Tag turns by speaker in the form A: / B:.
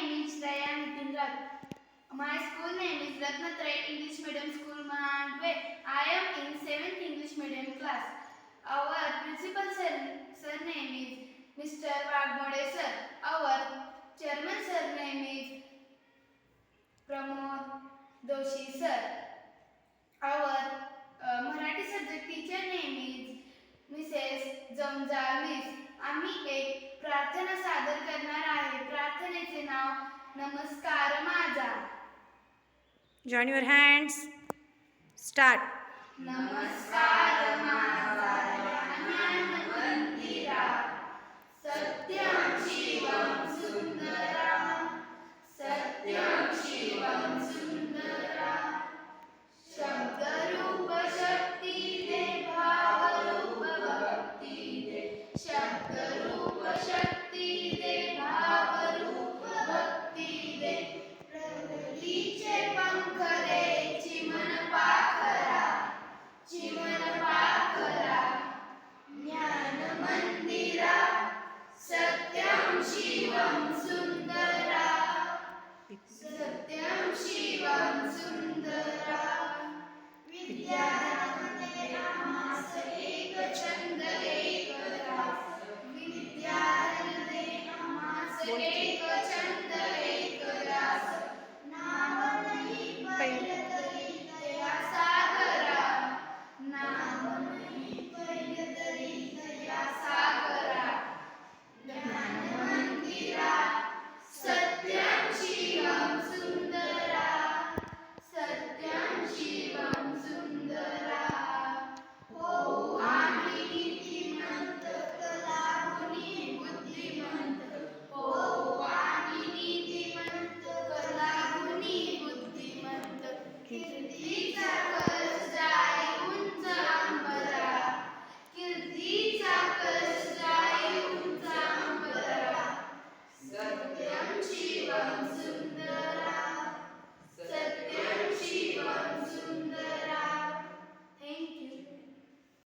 A: name is Raya Nitin Raj. My school name is Ratnatray English Medium School, Mandwe. I am in 7th English Medium class. Our principal sir, surname is Mr. Vagmode sir. Our chairman surname is Pramod Doshi sir. Our नमस्कार माझा
B: Join your hands. Start.
A: नमस्कार माझा विद्यादानते रामास एकचन्दे